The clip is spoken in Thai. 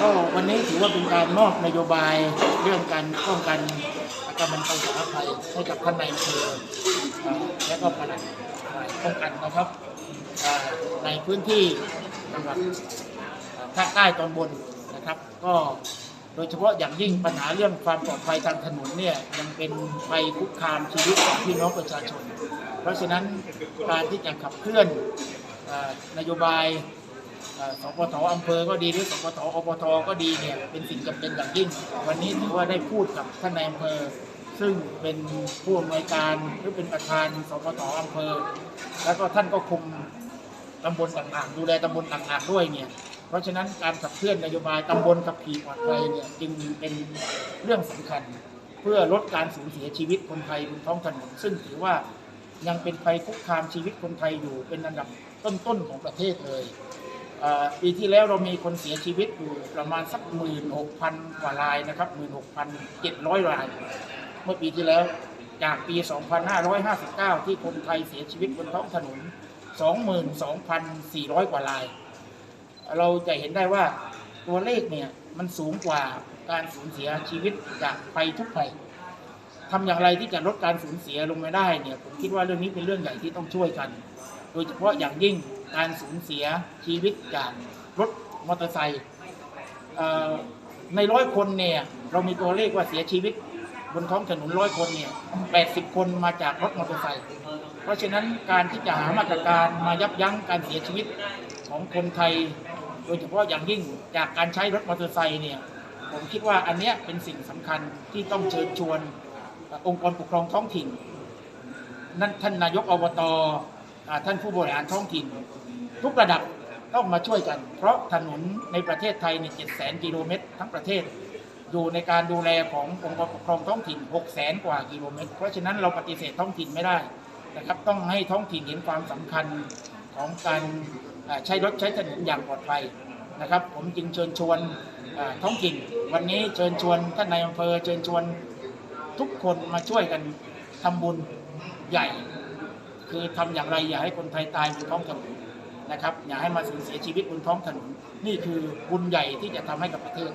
ก็วันนี้ถือว่าเป็นการมอบนโยบายเรื่องการป้องกันการบรรเทาสาธารณภัยให้กับท่านในายอำเภอและก็ปลัดฝ่ายป้องกันนะครับในพื้นที่จังหวัดภาคใต้ตอนบนนะครับ ก็โดยเฉพาะอย่างยิ่งปัญหาเรื่องความปลอดภัยทางถนนเนี่ยยังเป็นภัยคุกคามชีวิตของพี่น้องประชาชน เพราะฉะนั้นการที่จะขับเคลื่อนนโยบาย สปทอำเภอก็ดีหรือสปทอปทก็ดีเนี่ยเป็นสิ่งจำเป็นอย่างยิ่ง วันนี้ถือว่าได้พูดกับท่านนายอำเภอ ซึ่งเป็นผู้อำนวยการหรือเป็นประธานสปทอำเภอ แล้วก็ท่านก็คุมตำบลต่างๆดูแลตำบลต่างๆด้วยเนี่ยเพราะฉะนั้นการขับเคลื่อนนโยบายตำบลขับขี่ปลอดภัยเนี่ยจึงเป็นเรื่องสำคัญ เพื่อลดการสูญเสียชีวิตคนไทยบนท้องถนนซึ่งถือว่ายังเป็นภัยคุกคามชีวิตคนไทยอยู่เป็นอันดับต้นๆของประเทศเลย ปีที่แล้วเรามีคนเสียชีวิตอยู่ประมาณสักหมื่นหกพันกว่ารายนะครับหมื่นหกพันเจ็ดร้อยราย เมื่อปีที่แล้วจากปี 2559 ที่คนไทยเสียชีวิตบนท้องถนน 22,400 กว่าราย เราจะเห็นได้ว่าตัวเลขเนี่ยมันสูงกว่าการสูญเสียชีวิตจากภัยทุกภัยทำอย่างไรที่จะลดการสูญเสียลงมาได้เนี่ยผมคิดว่าเรื่องนี้เป็นเรื่องใหญ่ที่ต้องช่วยกัน โดยเฉพาะอย่างยิ่ง การสูญเสียชีวิตจากรถมอเตอร์ไซค์ในร้อยคนเนี่ยเรามีตัวเลขว่าเสียชีวิต บนท้องถนนร้อยคนเนี่ย80คนมาจากรถมอเตอร์ไซค์เพราะฉะนั้นการที่จะหามาตรการมายับยั้งการเสียชีวิตของคนไทย โดยเฉพาะอย่างยิ่งจากการใช้รถมอเตอร์ไซค์เนี่ยผมคิดว่าอันเนี้ยเป็นสิ่งสำคัญที่ต้องเชิญชวนองค์กรปกครองท้องถิ่นนั่นท่านนายกอบตอ ท่านผู้บริหารท้องถิ่น ทุกระดับต้องมาช่วยกัน เพราะถนนในประเทศไทยเนี่ยเจ็ดแสนกิโลเมตรทั้งประเทศ อยู่ในการดูแลขององค์กรปกครองท้องถิ่น 6 0แสนกว่ากิโลเมตร เพราะฉะนั้นเราปฏิเสธท้องถิ่นไม่ได้นะครับต้องให้ท้องถิ่นเห็นความสำคัญของการใช้รถใช้ถนนอย่างปลอดภัยนะครับผมจึงเชิญชวนท้องถิ่น วันนี้เชิญชวนท่านนายอำเภอเชิญชวนทุกคนมาช่วยกันทำบุญใหญ่ คือทำอย่างไรอย่าให้คนไทยตายบนท้องถนนนะครับอย่าให้มาสูญเสียชีวิตบนท้องถนนนี่คือบุญใหญ่ที่จะทำให้กับประเทศ